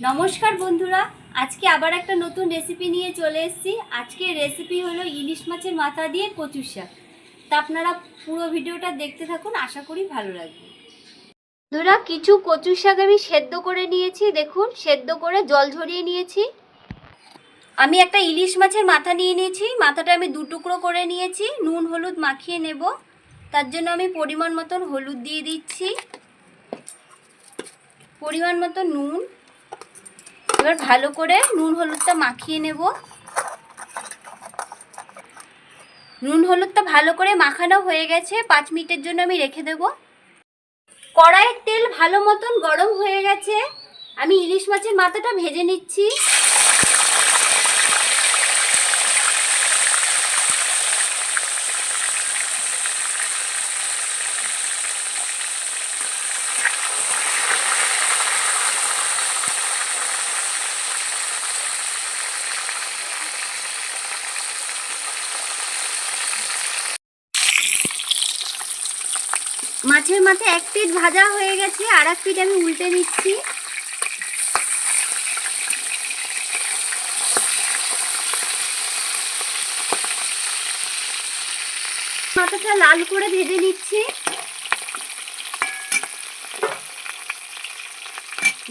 নমস্কার বন্ধুরা, আজকে আবার একটা নতুন রেসিপি নিয়ে চলে এসেছি। আজকের রেসিপি হলো ইলিশ মাছের মাথা দিয়ে কচু শাক। তা আপনারা পুরো ভিডিওটা দেখতে থাকুন, আশা করি ভালো লাগবে। বন্ধুরা, কিছু কচু শাক আমি সেদ্ধ করে নিয়েছি, দেখুন, সেদ্ধ করে জল ঝরিয়ে নিয়েছি। আমি একটা ইলিশ মাছের মাথা নিয়ে নিয়েছি, মাথাটা আমি দু টুকরো করে নিয়েছি, নুন, হলুদ মাখিয়ে নেব। তার জন্য আমি পরিমাণ মতন হলুদ দিয়ে দিচ্ছি। পরিমাণ মতো নুন এবার ভালো করে নুন হলুদটা মাখিয়ে নেব। নুন হলুদটা ভালো করে মাখানো হয়ে গেছে, পাঁচ মিনিটের জন্য আমি রেখে দেব। কড়াইয়ের তেল ভালো মতন গরম হয়ে গেছে। আমি ইলিশ মাছের মাথাটা ভেজে নিচ্ছি। মাছের মাথা এক পিঠ ভাজা হয়ে গেছে, আর এক পিঠ আমি উল্টে নিচ্ছি মাথাটা লাল করে ভেজে নিচ্ছি।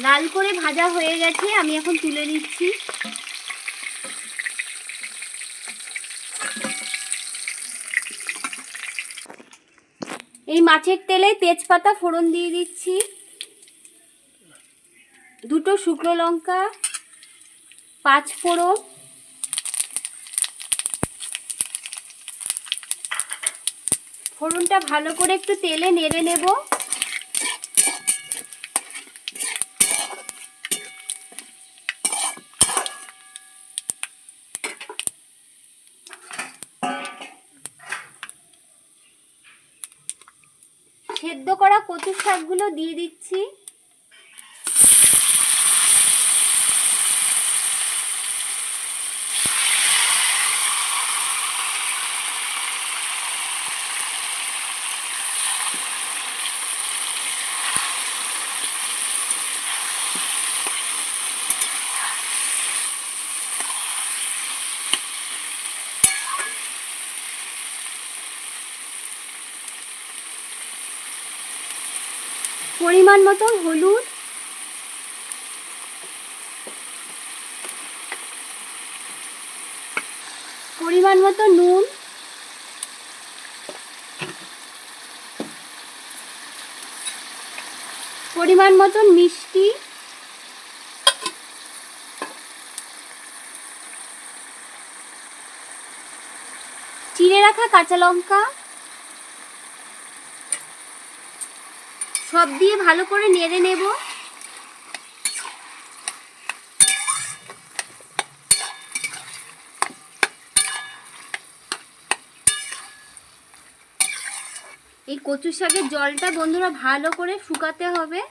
লাল করে ভাজা হয়ে গেছে, আমি এখন তুলে নিচ্ছি। এই মাছের তেলে তেজপাতা ফোড়ন দিয়ে দিচ্ছি। দুটো শুকনো লঙ্কা, পাঁচ ফোড়ন। ফোড়নটা ভালো করে একটু তেলে নেড়ে নেব। সেদ্ধ করা কচু শাকগুলো দিয়ে দিচ্ছি। পরিমাণ মতন হলুদ। পরিমাণ মতো নুন। পরিমাণ মতন মিষ্টি। চিড়ে রাখা কাঁচা লঙ্কা। সব দিয়ে ভালো করে নেড়ে নেব। এই কচু শাকের জলটা বন্ধুরা ভালো করে শুকাতে হবে।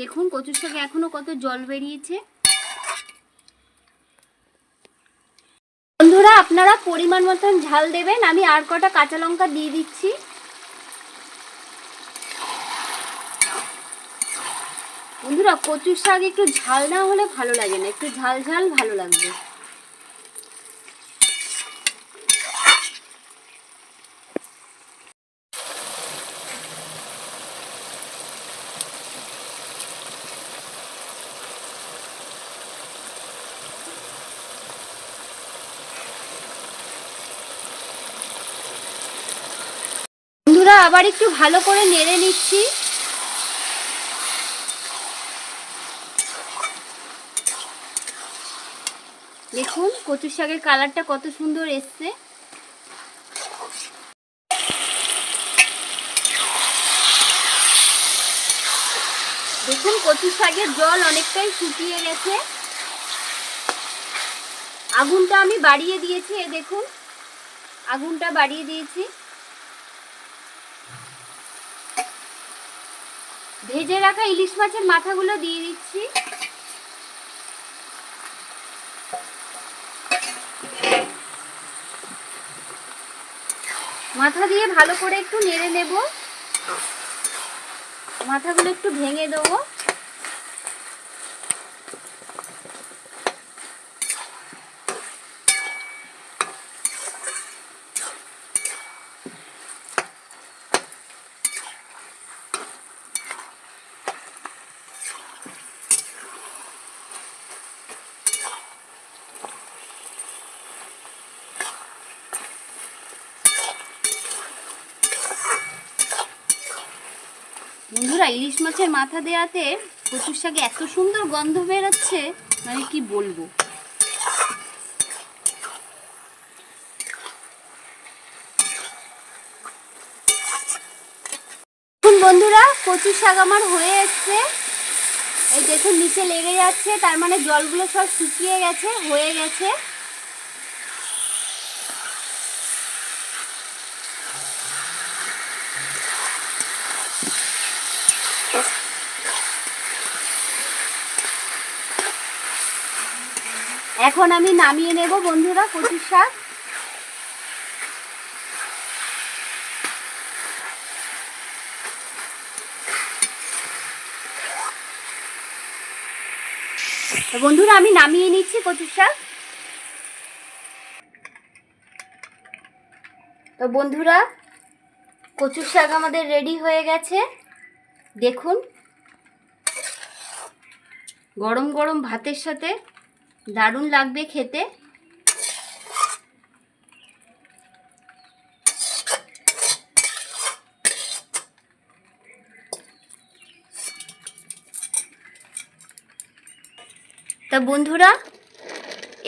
দেখুন কচু শাকে এখনও কত জল বেরিয়েছে। বন্ধুরা, আপনারা পরিমাণ মতন ঝাল দেবেন। আমি আর কটা কাঁচা লঙ্কা দিয়ে দিচ্ছি। বন্ধুরা, কচুর শাক একটু ঝাল না হলে ভালো লাগে না। একটু ঝাল ঝাল ভালো লাগবে। আবার একটু ভালো করে নেড়ে নিচ্ছি। দেখুন কচুর শাকের কালারটা কত সুন্দর এসছে। দেখুন কচুর শাকের জল অনেকটাই শুকিয়ে গেছে। আগুনটা আমি বাড়িয়ে দিয়েছি এ দেখুন। আগুনটা বাড়িয়ে দিয়েছি। ভেজে রাখা ইলিশ মাছের মাথাগুলো দিয়ে দিচ্ছি। মাথা দিয়ে ভালো করে একটু নেড়ে নেব। মাথাগুলো একটু ভেঙে দেবো। বন্ধুরা, ইলিশ মাছের মাথা দেওয়াতে কচুর শাকে এত সুন্দর গন্ধ বেরোচ্ছে মানে কি বলব? বন্ধুরা, কচুর শাক আমার হয়ে এসছে। এই দেখুন, নিচে লেগে যাচ্ছে, তার মানে জলগুলো সব শুকিয়ে গেছে, হয়ে গেছে। এখন আমি নামিয়ে নেব, বন্ধুরা, কচুর শাক। বন্ধুরা, আমি নামিয়ে নিচ্ছি কচুর শাক। তো বন্ধুরা, কচুর শাক আমাদের রেডি হয়ে গেছে। দেখুন, গরম গরম ভাতের সাথে দারুণ লাগবে খেতে। তা বন্ধুরা,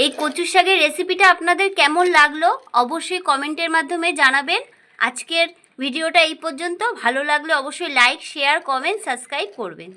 এই কচু শাকের রেসিপিটা আপনাদের কেমন লাগল? অবশ্যই কমেন্টের মাধ্যমে জানাবেন। আজকের ভিডিওটা এই পর্যন্ত। ভালো লাগলে অবশ্যই লাইক শেয়ার কমেন্ট সাবস্ক্রাইব করবেন।